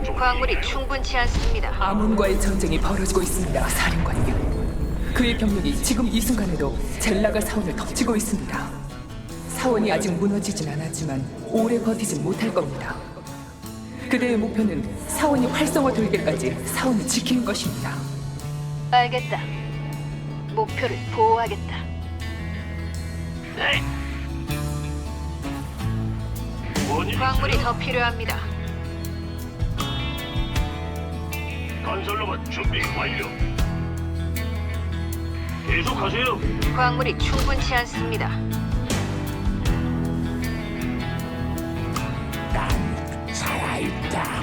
광물이 충분치 않습니다. 아몬과의 전쟁이 벌어지고 있습니다, 사령관님. 그의 병력이 지금 이 순간에도 젤라가 사원을 덮치고 있습니다. 사원이 아직 무너지진 않았지만 오래 버티진 못할 겁니다. 그대의 목표는 사원이 활성화될 때까지 사원을 지키는 것입니다. 알겠다. 목표를 보호하겠다. 네. 광물이? 더 필요합니다. 건설로봇 준비 완료. 계속하세요. 광물이 충분치 않습니다. 난 살아있다.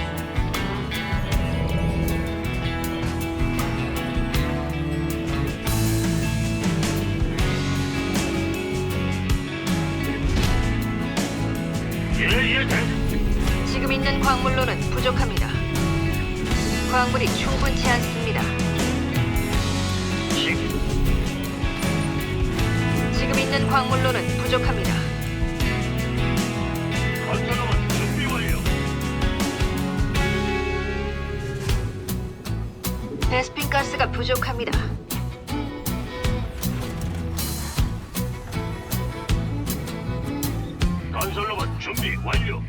예예 대. 지금 있는 광물로는 부족합니다. 광물이 충분치 않습니다. 시- 지금 있는 광물로는 부족합니다. 건설로봇 준비 완료. 베스핀 가스가 부족합니다. 건설로봇 준비 완료.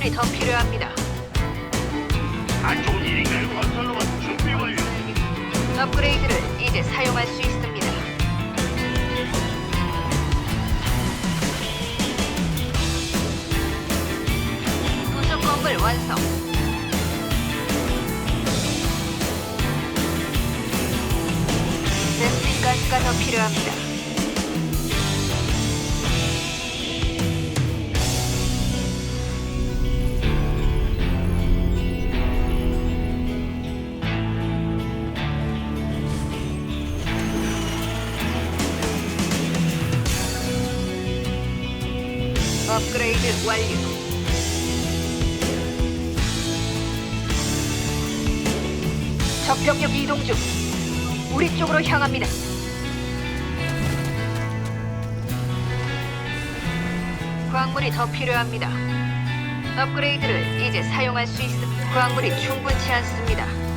광물이 더 필요합니다. 안 좋은 일인가요? 건설로봇 준비 완료. 업그레이드를 이제 사용할 수 있습니다. 부속 건물 완성. 베스핀 가스가 더 필요합니다. 업그레이드 완료. 적병력 이동 중. 우리 쪽으로 향합니다. 광물이 더 필요합니다. 업그레이드를 이제 사용할 수 있습니다. 광물이 충분치 않습니다.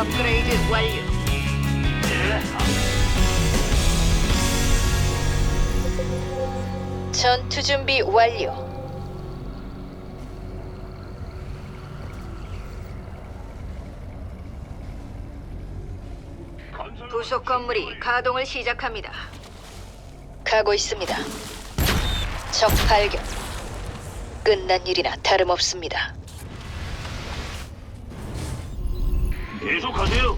업그레이드 완료. 예, 전투 준비 완료. 부속 건물이 가동을 시작합니다. 가고 있습니다. 적 발견. 끝난 일이나 다름없습니다. 계속하세요.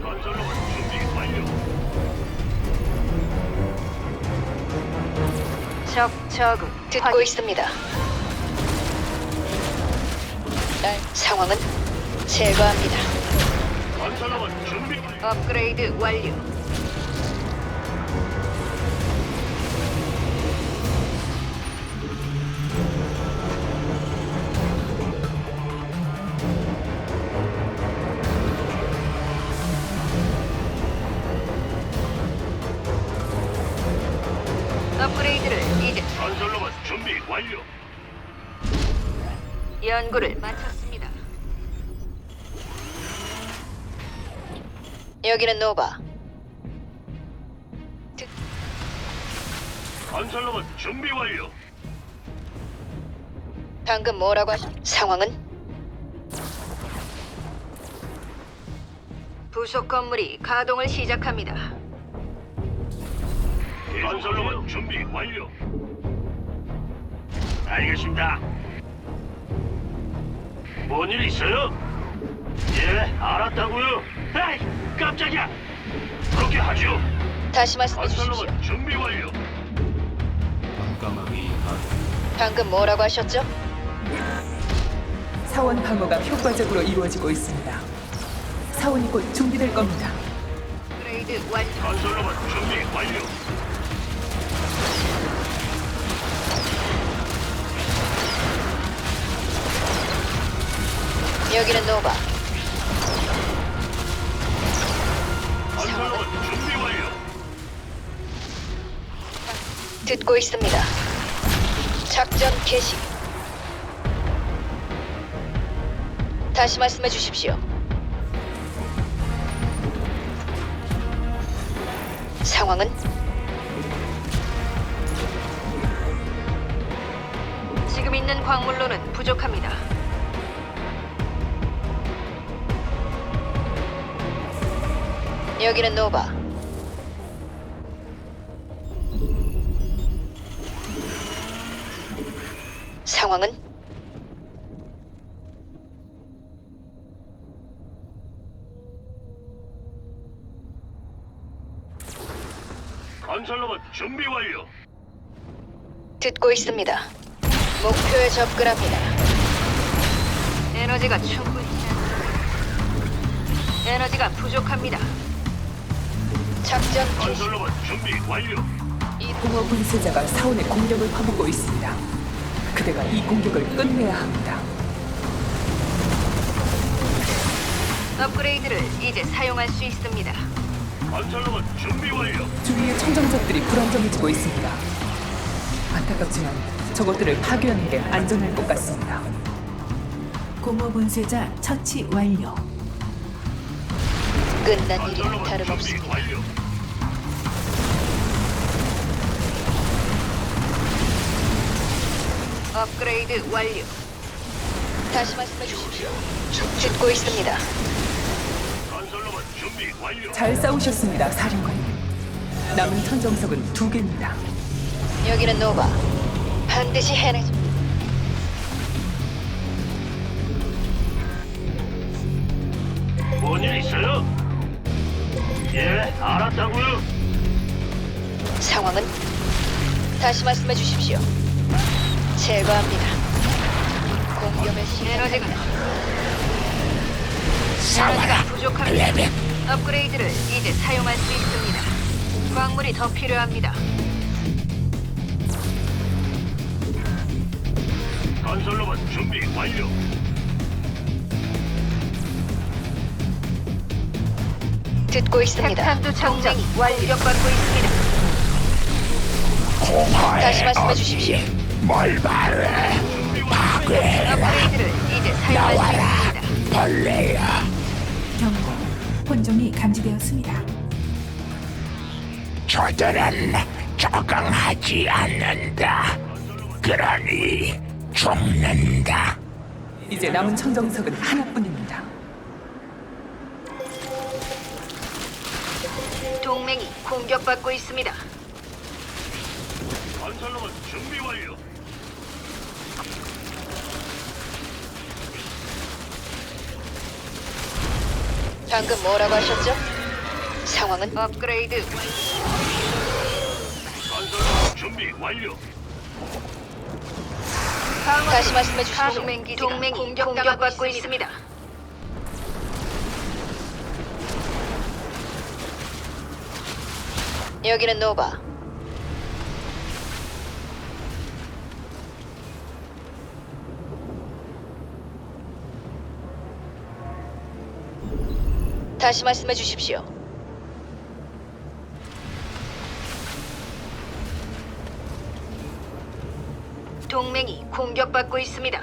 건설로봇 준비 완료. 적 듣고 있습니다. 날 상황은 제거합니다. 건설로봇 준비. 업그레이드 완료. 업그레이드를 이제 건설로봇 준비 완료. 연구를 마쳤습니다. 여기는 노바. 듣- 건설로봇 준비 완료. 방금 뭐라고 하셨? 상황은? 부속 건물이 가동을 시작합니다. 건설로봇 준비 완료. 알겠습니다. 뭔 일 있어요? 예, 알았다고요. 에이, 깜짝이야. 그렇게 하죠. 다시 말씀해 주십시오. 건설로봇 준비 완료. 깜깜하게 방금 뭐라고 하셨죠? 사원 방어가 효과적으로 이루어지고 있습니다. 사원이 곧 준비될 겁니다. 업그레이드 완료. 건설로봇 준비 완료. 여기는 노바. 완료. 듣고 있습니다. 작전 개시. 다시 말씀해 주십시오. 상황은 지금 있는 광물로는 부족합니다. 여기는 노바. 상황은 건설로봇 준비 완료. 듣고 있습니다. 목표에 접근합니다. 에너지가 충분히 에너지가 부족합니다. 작전 개시. 건설로봇 준비 완료. 이 공허 분쇄자가 사원의 공격을 퍼붓고 있습니다. 그대가 이 공격을 끝내야 합니다. 업그레이드를 이제 사용할 수 있습니다. 건설로봇 준비 완료. 주위의 청정적들이 불안정해지고 있습니다. 안타깝지만 저것들을 파괴하는 게 안전할 것 같습니다. 공허 분쇄자 처치 완료. 끝난 준비 다름없습니다. 업그레이드 완료. 다시 말씀해 주십시오. 듣고 있습니다. 건설로봇 준비 완료. 잘 싸우셨습니다, 사령관님. 남은 천정석은 두 개입니다. 여기는 노바. 반드시 해내죠. 뭔일 있어요? 예, 알았다고요. 상황은 다시 말씀해 주십시오. 제거합니다. 공격의 시 에너지가 에너지가 부족합니다. 업그레이드를 이제 사용할 수 있습니다. 광물이 더 필요합니다. 건설로봇 준비 완료. 듣고 있습니다. 핵탄두 장전 완료받고 있습니다. 다시 말씀해 주십시오. 업그레이드를 이제 사용할 수 있습니다. 경고. 혼종이 감지되었습니다. 저들은 적응하지 않는다. 그러니 죽는다. 이제 남은 천정석은 하나뿐입니다. 공격받고 있습니다. 건설로봇 준비 완료. 방금 뭐라고 하셨죠? 상황은 업그레이드 건설로봇 준비 완료. 다시 말씀해 주십시오. 동맹 동맹이 공격받고 있습니다. 여기는 노바. 다시 말씀해 주십시오. 동맹이 공격받고 있습니다.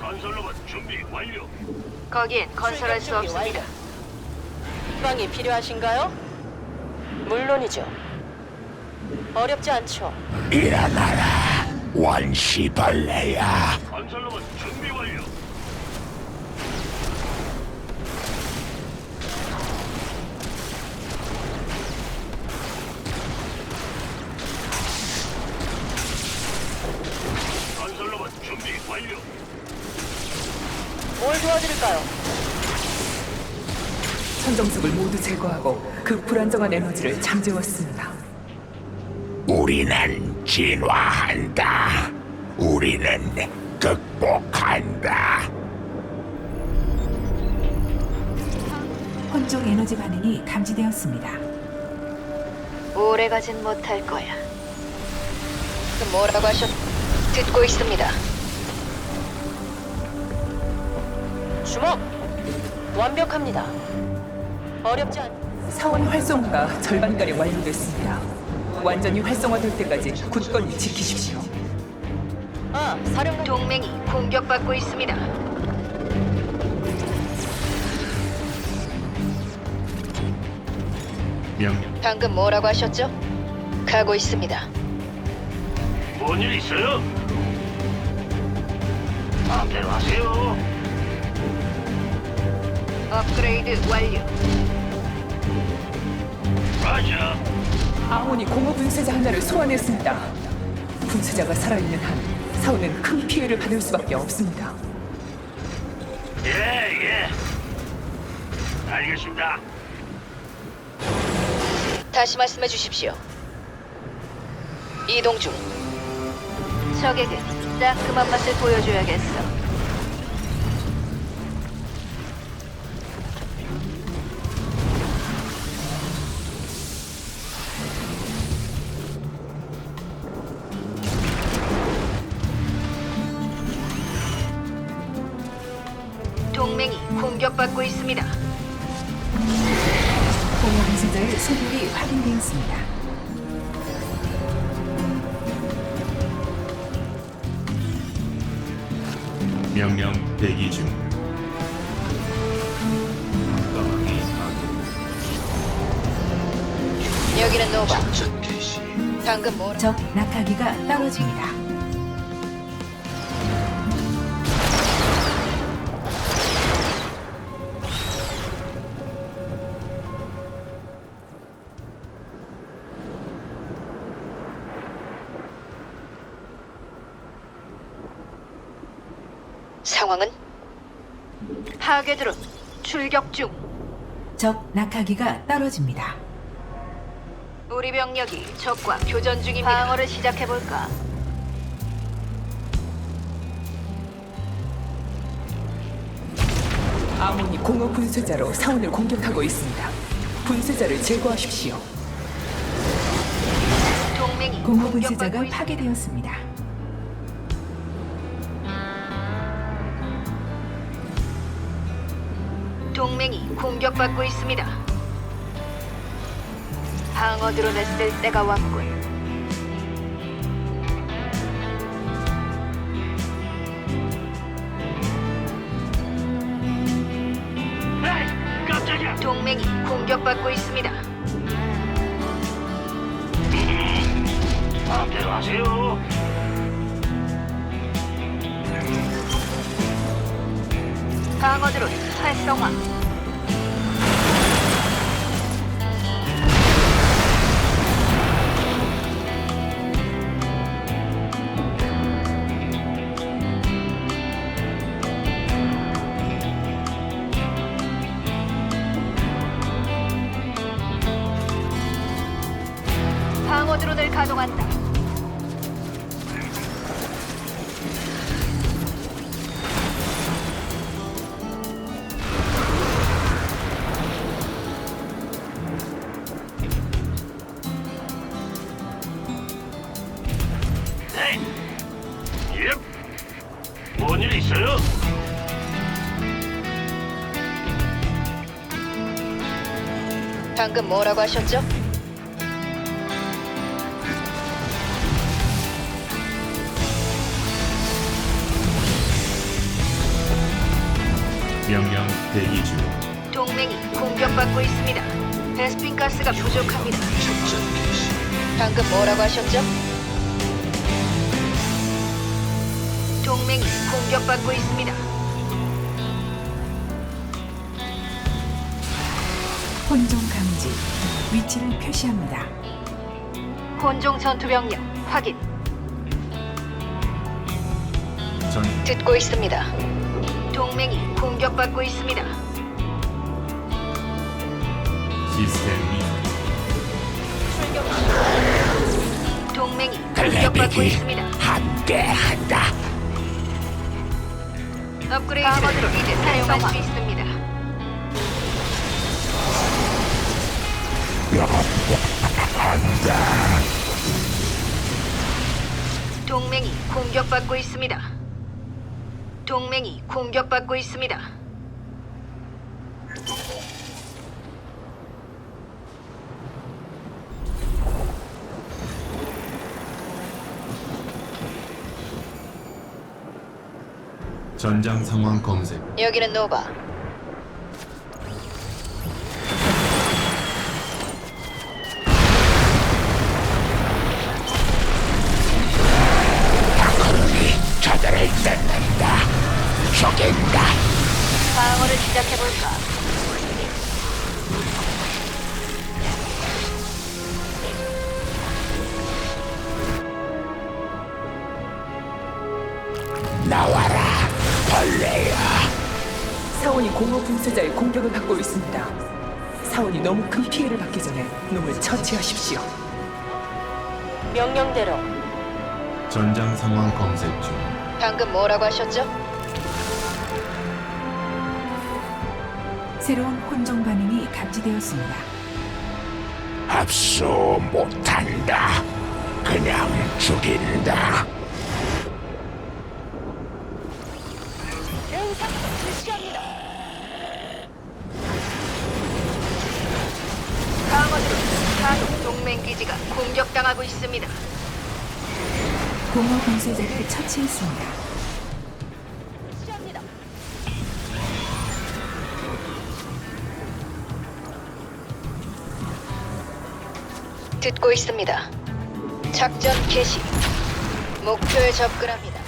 건설로봇 준비 완료. 거기엔 건설할 수 없습니다. 방이 필요하신가요? 물론이죠. 어렵지 않죠. 일어나라, 원시벌레야. 건설로봇 준비 완료. 건설로봇 준비 뭘 도와드릴까요? 천정석을 모두 제거하고 그 불안정한 에너지를 잠재웠습니다. 우리는 진화한다. 우리는 극복한다. 혼종 에너지 반응이 감지되었습니다. 오래 가진 못할 거야. 그 뭐라고 하셨? 듣고 있습니다. 주먹! 완벽합니다. 어렵지 않... 사원 활성화가 절반가량 완료됐습니다. 완전히 활성화될 때까지 굳건히 지키십시오. 아, 사령관... 동맹이 공격받고 있습니다. 명령 방금 뭐라고 하셨죠? 가고 있습니다. 뭔 일 있어요? 마음대로 하세요. 업그레이드 완료. 맞아. 아몬이 공허 분쇄자 하나를 소환했습니다. 분쇄자가 살아있는 한 사원은 큰 피해를 받을 수밖에 없습니다. 예, 예. 알겠습니다. 다시 말씀해 주십시오. 이동 중. 적에게 따끔한 맛을 보여줘야겠어. 공격받고 있습니다. 공허 분쇄자의 소멸이 확인되었습니다. 명령 대기 중 여기는 노바. 방금 뭐라? 적 낙하기가 떨어집니다. 드론 출격 중. 적 낙하기가 떨어집니다. 우리 병력이 적과 교전 중입니다. 방어를 시작해 볼까? 아몬이 공허 분쇄자로 사원을 공격하고 있습니다. 분쇄자를 제거하십시오. 동맹이 공허 공격받고 분쇄자가 있... 파괴되었습니다. 동맹이 공격받고 있습니다. 방어 쓸 때가 왔군. 에이, 깜짝이야. 동맹이 공격받고 있습니다. 마음대로 하세요. 방어 드론 활성화. 방금 뭐라고 하셨죠? 명령 대기 중 동맹이 공격받고 있습니다. 베스핀 가스가 부족합니다. 방금 뭐라고 하셨죠? 동맹이 공격받고 있습니다. 혼종 감지. 위치를 표시합니다. 혼종 전투병력 확인. 전 듣고 있습니다. 동맹 동맹이 공격받고 있습니다. 시스템 이상 동맹이 공격받고 있습니다. 함께한다. 업그레이드를 이제 사용할 수 있습니다. 동맹이 공격받고 있습니다. 동맹이 공격받고 있습니다. 전장 상황 검색 여기는 노바. 공격을 받고 있습니다. 사원이 너무 큰 피해를 받기 전에 놈을 처치하십시오. 명령대로 전장 상황 검색 중 방금 뭐라고 하셨죠? 새로운 혼종 반응이 감지되었습니다. 합수 못한다. 그냥 죽인다. 기지가 공격당하고 있습니다. 공허 분쇄자를 처치했습니다. 듣고 있습니다. 작전 개시. 목표에 접근합니다.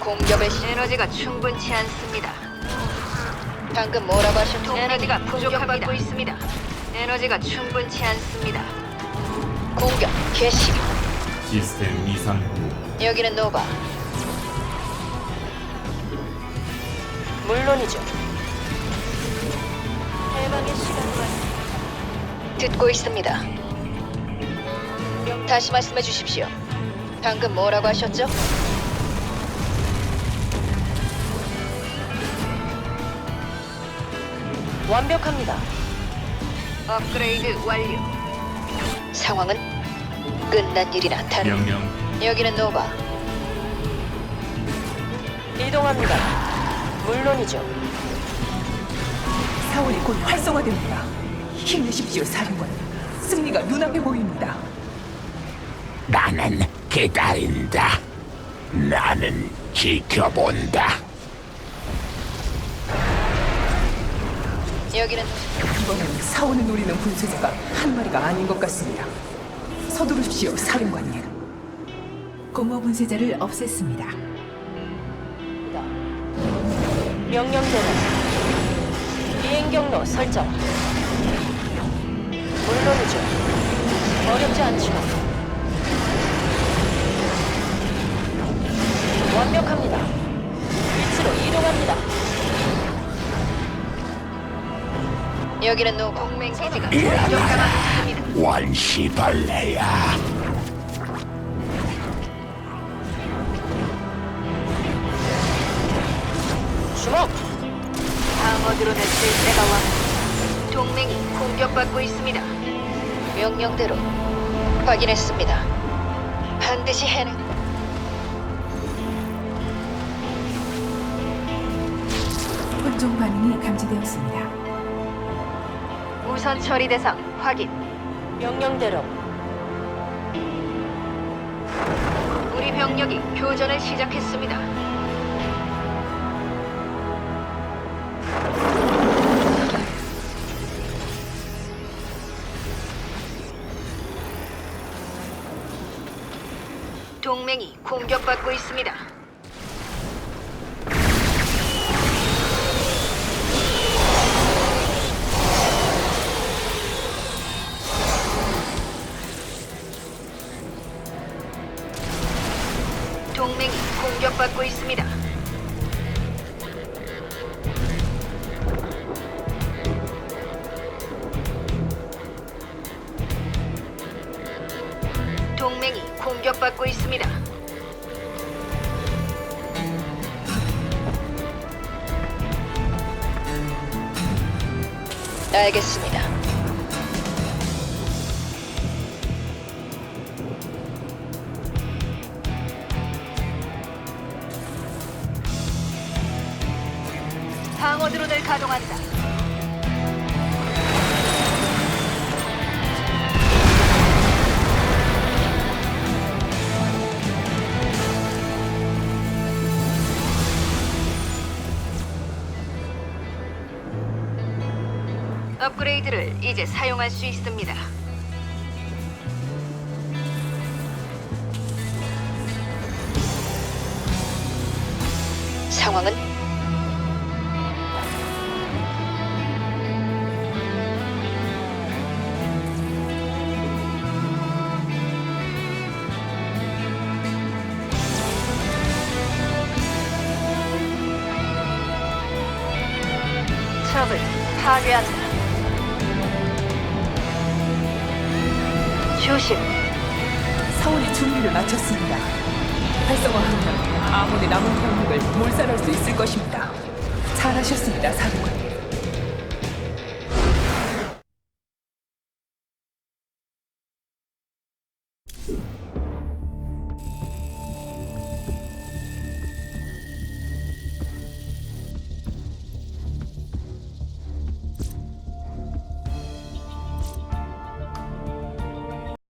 공격을 시 에너지가 충분치 않습니다. 방금 뭐라고 하셨죠? 에너지가 부족합니다. 있습니다. 에너지가 충분치 않습니다. 공격 개시. 시스템 이상 후 여기는 노바. 물론이죠. 해방의 시간과 듣고 있습니다. 다시 말씀해 주십시오. 방금 뭐라고 하셨죠? 완벽합니다. 업그레이드 완료. 상황은 끝난 일이나 다름. 명령 여기는 노바. 이동합니다. 물론이죠. 사원이 곧 활성화됩니다. 힘내십시오, 사령관님. 승리가 눈앞에 보입니다. 나는 기다린다. 나는 지켜본다. 여기는 이번엔 사원을 노리는 분쇄자가 한 마리가 아닌 것 같습니다. 서두르십시오, 사령관님. 공허 분쇄자를 없앴습니다. 명령대로 비행 경로 설정. 물론이죠. 어렵지 않죠. 완벽합니다. 위치로 이동합니다. 여기는 노 동맹 기지가 공격당하고 일어나라. 있습니다. 원시벌레야. 주목! 방어드로 냈을 때가 왔. 동맹이 공격받고 있습니다. 명령대로 확인했습니다. 반드시 해내. 혼종 반응이 감지되었습니다. 우선 처리 대상 확인. 명령대로 우리 병력이 교전을 시작했습니다. 동맹이 공격받고 있습니다. 공격받고 있습니다. 방어 드론을 가동한다. 업그레이드를 이제 사용할 수 있습니다. 파괴한다. 조심. 사원이 준비를 마쳤습니다. 활성화하면 아몬의 남은 병력을 몰살할 수 있을 것입니다. 잘하셨습니다, 사령관님.